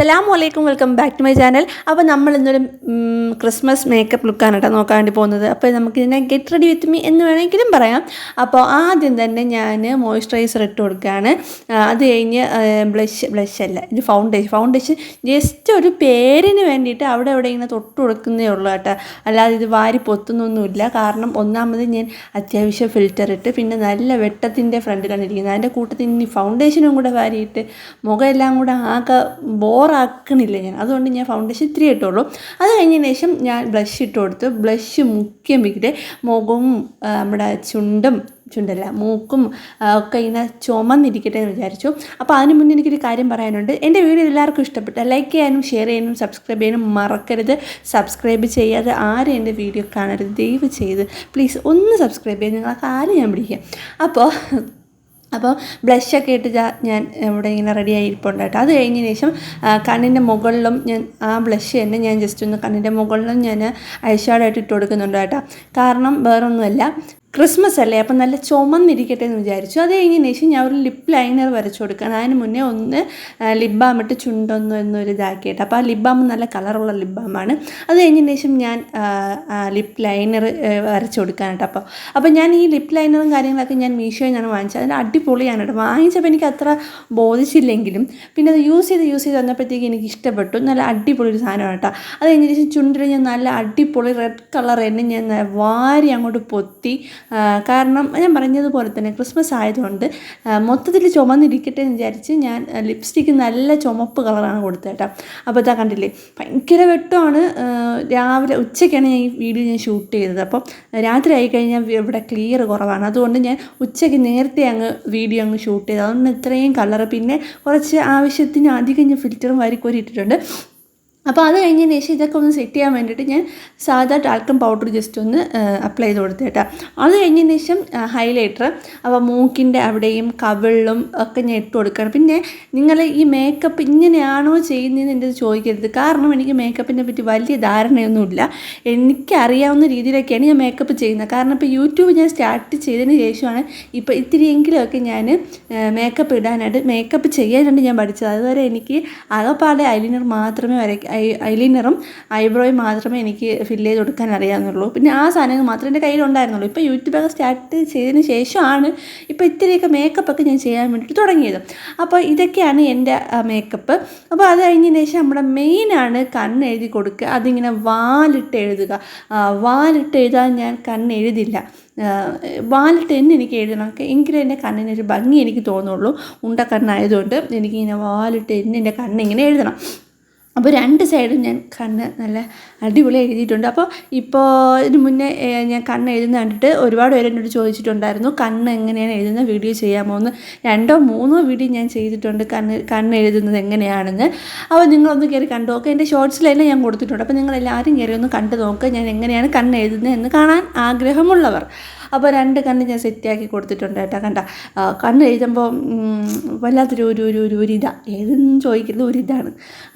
അസ്സലാം വലൈക്കും welcome back to my channel. അപ്പോൾ നമ്മൾ ഇന്നൊരു ക്രിസ്മസ് മേക്കപ്പ് ലുക്കാണ് കേട്ടോ നോക്കാൻ വേണ്ടി പോകുന്നത്. അപ്പോൾ നമുക്ക് ഇതിനെ ഗെറ്റ് റെഡി വിത്ത് മീ എന്ന് വേണമെങ്കിലും പറയാം. അപ്പോൾ ആദ്യം തന്നെ ഞാൻ മോയ്സ്ചറൈസർ ഇട്ട് കൊടുക്കുകയാണ്. അത് കഴിഞ്ഞ് ബ്ലഷ് ബ്ലഷ് അല്ല ഇത് ഫൗണ്ടേഷൻ ഫൗണ്ടേഷൻ ജസ്റ്റ് ഒരു പേരിന് വേണ്ടിയിട്ട് അവിടെ അവിടെ ഇങ്ങനെ തൊട്ട് കൊടുക്കുന്നേ ഉള്ളൂ കേട്ടോ. അല്ലാതെ ഇത് വാരി പൊത്തുന്നൊന്നുമില്ല. കാരണം ഒന്നാമത് ഞാൻ അത്യാവശ്യം ഫിൽറ്റർ ഇട്ട് പിന്നെ നല്ല വെട്ടത്തിന്റെ ഫ്രണ്ടിലാണ് ഇരിക്കുന്നത് അതിന്റെ കൂട്ടത്തിൽ ഇനി ഫൗണ്ടേഷനും കൂടെ വാരിയിട്ട് മുഖമെല്ലാം കൂടെ ആകെ ബോറാക്കണില്ല ഞാൻ. അതുകൊണ്ട് ഞാൻ ഫൗണ്ടേഷൻ ഇത്തിരി ഇട്ടുള്ളൂ അത് കഴിഞ്ഞതിന് ശേഷം ഞാൻ ബ്ലഷ് ഇട്ട് കൊടുത്തു. ബ്ലഷ് മുഖ്യം വെക്കിട്ട് മുഖവും നമ്മുടെ ചുണ്ടും ചുണ്ടല്ല മൂക്കും ഒക്കെ ഇങ്ങനെ ചുമന്നിരിക്കട്ടെ എന്ന് വിചാരിച്ചു. അപ്പോൾ അതിന് മുന്നേ എനിക്കൊരു കാര്യം പറയാനുണ്ട്. എന്റെ വീഡിയോ എല്ലാവർക്കും ഇഷ്ടപ്പെട്ട ലൈക്ക് ചെയ്യാനും ഷെയർ ചെയ്യാനും സബ്സ്ക്രൈബ് ചെയ്യാനും മറക്കരുത്. സബ്സ്ക്രൈബ് ചെയ്യാതെ ആരും എന്റെ വീഡിയോ കാണരുത്. ദയവ് ചെയ്ത് പ്ലീസ് ഒന്ന് സബ്സ്ക്രൈബ് ചെയ്ത് നിങ്ങൾക്ക് ആരും ഞാൻ പിടിക്കാം അപ്പോൾ അപ്പോൾ ബ്ലഷൊക്കെ ഇട്ട് ഞാൻ ഇവിടെ ഇങ്ങനെ റെഡി ആയിരിപ്പുണ്ട് കേട്ടോ. അത് കഴിഞ്ഞതിന് ശേഷം കണ്ണിന്റെ മുകളിലും ഞാൻ ആ ബ്ലഷ് തന്നെ ഞാൻ ജസ്റ്റ് ഒന്ന് കണ്ണിന്റെ മുകളിലും ഞാൻ ഐഷാഡായിട്ട് ഇട്ട് കൊടുക്കുന്നുണ്ട് കേട്ടോ. കാരണം വേറൊന്നുമല്ല ക്രിസ്മസ് അല്ലേ? അപ്പം നല്ല ചുമന്നിരിക്കട്ടെ എന്ന് വിചാരിച്ചു. അത് കഴിഞ്ഞതിന് ശേഷം ഞാൻ ഒരു ലിപ്പ് ലൈനർ വരച്ചു കൊടുക്കണം അതിന് മുന്നേ ഒന്ന് ലിപ് ബാം ഇട്ട് ചുണ്ടൊന്ന് എന്നൊരു ഇതാക്കിയിട്ട്. അപ്പോൾ ആ ലിപ് ബാം നല്ല കളറുള്ള ലിപ് ബാമാണ് അത് കഴിഞ്ഞതിന് ശേഷം ഞാൻ ലിപ്പ് ലൈനർ വരച്ചു കൊടുക്കാനായിട്ട് അപ്പോൾ അപ്പോൾ ഞാൻ ഈ ലിപ്പ് ലൈനറും കാര്യങ്ങളൊക്കെ ഞാൻ മീഷോയിൽ നിന്നാണ് വാങ്ങിച്ചത് അതിന്റെ അടിപൊളിയാണ് കേട്ടോ. വാങ്ങിച്ചപ്പോൾ എനിക്ക് അത്ര ബോധിച്ചില്ലെങ്കിലും പിന്നെ അത് യൂസ് ചെയ്ത് യൂസ് ചെയ്ത് വന്നപ്പോഴത്തേക്ക് എനിക്ക് ഇഷ്ടപ്പെട്ടു. നല്ല അടിപൊളി ഒരു സാധനമാണ് കേട്ടോ. അത് കഴിഞ്ഞതിന് ശേഷം ചുണ്ടിൽ ഞാൻ നല്ല അടിപൊളി റെഡ് കളർ തന്നെ ഞാൻ വാരി അങ്ങോട്ട് പൊത്തി കാരണം ഞാൻ പറഞ്ഞതുപോലെ തന്നെ ക്രിസ്മസ് ആയതുകൊണ്ട് മൊത്തത്തിൽ ചുമന്നിരിക്കട്ടെ എന്ന് വിചാരിച്ച് ഞാൻ ലിപ്സ്റ്റിക്ക് നല്ല ചുമപ്പ് കളറാണ് കൊടുത്തത് കേട്ടോ. അപ്പോൾ ഇതാ കണ്ടില്ലേ ഭയങ്കര വെട്ടമാണ്. രാവിലെ ഉച്ചയ്ക്കാണ് ഞാൻ ഈ വീഡിയോ ഞാൻ ഷൂട്ട് ചെയ്തത്. അപ്പം രാത്രി ആയി കഴിഞ്ഞാൽ ഇവിടെ ക്ലിയർ കുറവാണ്. അതുകൊണ്ട് ഞാൻ ഉച്ചയ്ക്ക് നേരത്തെ അങ്ങ് വീഡിയോ അങ്ങ് ഷൂട്ട് ചെയ്തത് അതുകൊണ്ട് ഇത്രയും കളർ പിന്നെ കുറച്ച് ആവശ്യത്തിന് അധികം ഞാൻ ഫിൽറ്ററും വാരിക്കോരി ഇട്ടിട്ടുണ്ട്. അപ്പോൾ അത് കഴിഞ്ഞതിന് ശേഷം ഇതൊക്കെ ഒന്ന് സെറ്റ് ചെയ്യാൻ വേണ്ടിയിട്ട് ഞാൻ സാധാ ടാൽക്കം പൗഡർ ജസ്റ്റ് ഒന്ന് അപ്ലൈ ചെയ്ത് കൊടുത്തു കേട്ടോ അത് കഴിഞ്ഞതിന് ശേഷം ഹൈലൈറ്റർ അപ്പോൾ മൂക്കിന്റെ അവിടെയും കവിളിലും ഒക്കെ ഞാൻ ഇട്ട് കൊടുക്കണം പിന്നെ നിങ്ങൾ ഈ മേക്കപ്പ് ഇങ്ങനെയാണോ ചെയ്യുന്നതെന്ന് എന്റെ ചോദിക്കരുത്. കാരണം എനിക്ക് മേക്കപ്പിനെ പറ്റി വലിയ ധാരണയൊന്നുമില്ല എനിക്കറിയാവുന്ന രീതിയിലൊക്കെയാണ് ഞാൻ മേക്കപ്പ് ചെയ്യുന്നത്. കാരണം ഇപ്പോൾ യൂട്യൂബ് ഞാൻ സ്റ്റാർട്ട് ചെയ്തതിന് ശേഷമാണ് ഇപ്പോൾ ഇത്തിരിയെങ്കിലുമൊക്കെ ഞാൻ മേക്കപ്പ് ഇടാനായിട്ട് മേക്കപ്പ് ചെയ്യാനായിട്ട് ഞാൻ പഠിച്ചത്. അതുവരെ എനിക്ക് അകപ്പാടെ ഐലൈനർ മാത്രമേ വരയ്ക്ക ഐ- ഐലൈനറും ഐബ്രോയും മാത്രമേ എനിക്ക് ഫില്ല് ചെയ്ത് കൊടുക്കാൻ അറിയാവുന്നുള്ളൂ. പിന്നെ ആ സാധനങ്ങൾ മാത്രമേ എന്റെ കയ്യിലുണ്ടായിരുന്നുള്ളൂ. ഇപ്പോൾ യൂട്യൂബൊക്കെ സ്റ്റാർട്ട് ചെയ്തതിന് ശേഷമാണ് ഇപ്പോൾ ഇത്തിരിയൊക്കെ മേക്കപ്പൊക്കെ ഞാൻ ചെയ്യാൻ വേണ്ടിയിട്ട് തുടങ്ങിയത്. അപ്പോൾ ഇതൊക്കെയാണ് എന്റെ മേക്കപ്പ് അപ്പോൾ അത് കഴിഞ്ഞതിന് ശേഷം നമ്മുടെ മെയിനാണ് കണ്ണ് എഴുതി കൊടുക്കുക. അതിങ്ങനെ വാലിട്ട് എഴുതുക. വാലിട്ട് എഴുതാൻ ഞാൻ കണ്ണ് എഴുതില്ല വാലിട്ട് തന്നെ എനിക്ക് എഴുതണം. എങ്കിലും എന്റെ കണ്ണിനൊരു ഭംഗി എനിക്ക് തോന്നുള്ളൂ. ഉണ്ട കണ്ണായതുകൊണ്ട് എനിക്കിങ്ങനെ വാലിട്ട് തന്നെ എന്റെ കണ്ണിങ്ങനെ എഴുതണം. അപ്പോൾ രണ്ട് സൈഡും ഞാൻ കണ്ണ് നല്ല അടിപൊളി എഴുതിയിട്ടുണ്ട്. അപ്പോൾ ഇപ്പോൾ ഇതിന് മുന്നേ ഞാൻ കണ്ണ് എഴുതുന്ന കണ്ടിട്ട് ഒരുപാട് പേര് എന്നോട് ചോദിച്ചിട്ടുണ്ടായിരുന്നു കണ്ണ് എങ്ങനെയാണ് എഴുതുന്ന വീഡിയോ ചെയ്യാമോ? എന്ന്. രണ്ടോ മൂന്നോ വീഡിയോ ഞാൻ ചെയ്തിട്ടുണ്ട് കണ്ണ് കണ്ണ് എഴുതുന്നത് എങ്ങനെയാണെന്ന്. അപ്പോൾ നിങ്ങളൊന്ന് കയറി കണ്ടു നോക്കുക എന്റെ ഷോർട്സിലെല്ലാം ഞാൻ കൊടുത്തിട്ടുണ്ട്. അപ്പോൾ നിങ്ങളെല്ലാവരും കയറി ഒന്ന് കണ്ടു നോക്കുക ഞാൻ എങ്ങനെയാണ് കണ്ണ് എഴുതുന്നത് എന്ന് കാണാൻ ആഗ്രഹമുള്ളവർ. അപ്പോൾ രണ്ട് കണ്ണ് ഞാൻ സെറ്റാക്കി കൊടുത്തിട്ടുണ്ട് കേട്ടോ. കണ്ട കണ്ണ് എഴുതുമ്പോൾ വല്ലാത്തൊരു ഒരു ഒരു ഒരു ഒരു ഇതാ. ഏതെന്ന് ചോദിക്കുന്നത് ഒരു ഇതാണ്.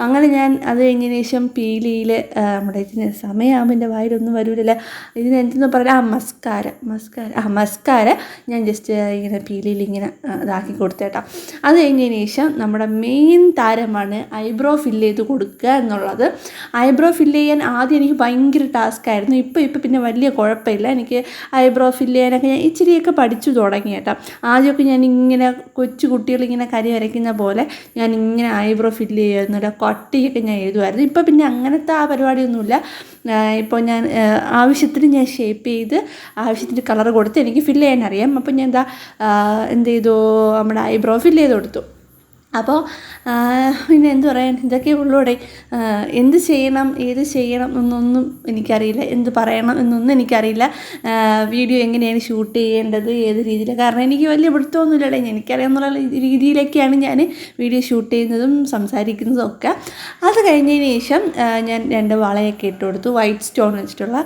അങ്ങനെ ഞാൻ അത് കഴിഞ്ഞതിന് ശേഷം പീലിയിൽ നമ്മുടെ ഇതിന് സമയമാകുമ്പോൾ എന്റെ വായിലൊന്നും വരൂലല്ല. ഇതിന് എന്തെന്ന് പറഞ്ഞാൽ ആ മസ്കാര മസ്കാര ആ മസ്കാര ഞാൻ ജസ്റ്റ് ഇങ്ങനെ പീലിയിൽ ഇങ്ങനെ ഇതാക്കി കൊടുത്തേട്ടാ അത് കഴിഞ്ഞതിന് ശേഷം നമ്മുടെ മെയിൻ താരമാണ് ഐബ്രോ ഫില്ല് ചെയ്ത് കൊടുക്കുക എന്നുള്ളത്. ഐബ്രോ ഫില്ല് ചെയ്യാൻ ആദ്യം എനിക്ക് ഭയങ്കര ടാസ്ക് ആയിരുന്നു. ഇപ്പോൾ ഇപ്പോൾ പിന്നെ വലിയ കുഴപ്പമില്ല. എനിക്ക് ഐബ്രോ ഫില്ല് ചെയ്യാനൊക്കെ ഞാൻ ഇച്ചിരിയൊക്കെ പഠിച്ചു തുടങ്ങി കേട്ടോ. ആദ്യമൊക്കെ ഞാൻ ഇങ്ങനെ കൊച്ചു കുട്ടികളിങ്ങനെ കരി വരയ്ക്കുന്ന പോലെ ഞാൻ ഇങ്ങനെ ഐബ്രോ ഫില്ല് ചെയ്യുന്നില്ല കൊട്ടിയൊക്കെ ഞാൻ എഴുതുമായിരുന്നു. ഇപ്പോൾ പിന്നെ അങ്ങനത്തെ ആ പരിപാടിയൊന്നുമില്ല. ഇപ്പോൾ ഞാൻ ആവശ്യത്തിന് ഞാൻ ഷേപ്പ് ചെയ്ത് ആവശ്യത്തിന് കളർ കൊടുത്ത് എനിക്ക് ഫില്ല് ചെയ്യാനറിയാം. അപ്പോൾ ഞാൻ എന്താ എന്ത് ചെയ്തു? നമ്മുടെ ഐബ്രോ ഫില്ല് ചെയ്ത് കൊടുത്തു. അപ്പോൾ പിന്നെ എന്ത് പറയാൻ? ഇതൊക്കെ ഉള്ളൂടെ. എന്ത് ചെയ്യണം ഏത് ചെയ്യണം എന്നൊന്നും എനിക്കറിയില്ല. എന്ത് പറയണം എന്നൊന്നും എനിക്കറിയില്ല. വീഡിയോ എങ്ങനെയാണ് ഷൂട്ട് ചെയ്യേണ്ടത് ഏത് രീതിയിൽ? കാരണം എനിക്ക് വലിയ പിടുത്തമൊന്നുമില്ലടേ. എനിക്കറിയാവുന്ന രീതിയിലൊക്കെയാണ് ഞാൻ വീഡിയോ ഷൂട്ട് ചെയ്യുന്നതും സംസാരിക്കുന്നതും ഒക്കെ. അത് കഴിഞ്ഞതിന് ശേഷം ഞാൻ രണ്ട് വളയൊക്കെ ഇട്ട് കൊടുത്തു. വൈറ്റ് സ്റ്റോൺ വെച്ചിട്ടുള്ള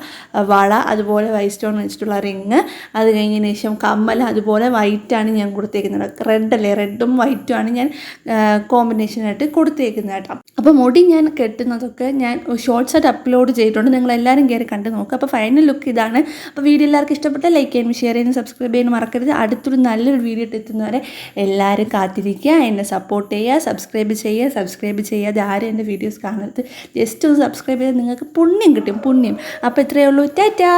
വള അതുപോലെ വൈറ്റ് സ്റ്റോൺ വെച്ചിട്ടുള്ള റിങ്. അത് കഴിഞ്ഞതിന് ശേഷം കമ്മൽ അതുപോലെ വൈറ്റാണ് ഞാൻ കൊടുത്തേക്കുന്നത്. റെഡ് അല്ലേ? റെഡും വൈറ്റും ആണ് ഞാൻ കോമ്പിനേഷനായിട്ട് കൊടുത്തേക്കുന്നത് കേട്ടോ അപ്പോൾ മുടി ഞാൻ കെട്ടുന്നതൊക്കെ ഞാൻ ഷോർട്സ് ആയിട്ട് അപ്ലോഡ് ചെയ്തിട്ടുണ്ട്. നിങ്ങൾ എല്ലാവരും കയറി കണ്ട് നോക്കുക അപ്പോൾ ഫൈനൽ ലുക്ക് ഇതാണ്. അപ്പോൾ വീഡിയോ എല്ലാവർക്കും ഇഷ്ടപ്പെട്ട ലൈക്ക് ചെയ്യാനും ഷെയർ ചെയ്യാനും സബ്സ്ക്രൈബ് ചെയ്യാനും മറക്കരുത്. അടുത്തൊരു നല്ലൊരു വീഡിയോ ഇട്ട് എത്തുന്നവരെ എല്ലാവരും കാത്തിരിക്കുക. എന്നെ സപ്പോർട്ട് ചെയ്യുക സബ്സ്ക്രൈബ് ചെയ്യുക സബ്സ്ക്രൈബ് ചെയ്യാതെ ആരും എന്റെ വീഡിയോസ് കാണരുത്. ജസ്റ്റ് ഒന്ന് സബ്സ്ക്രൈബ് ചെയ്താൽ നിങ്ങൾക്ക് പുണ്യം കിട്ടും പുണ്യം. അപ്പോൾ ഇത്രയേ ഉള്ളൂ. ടാറ്റാ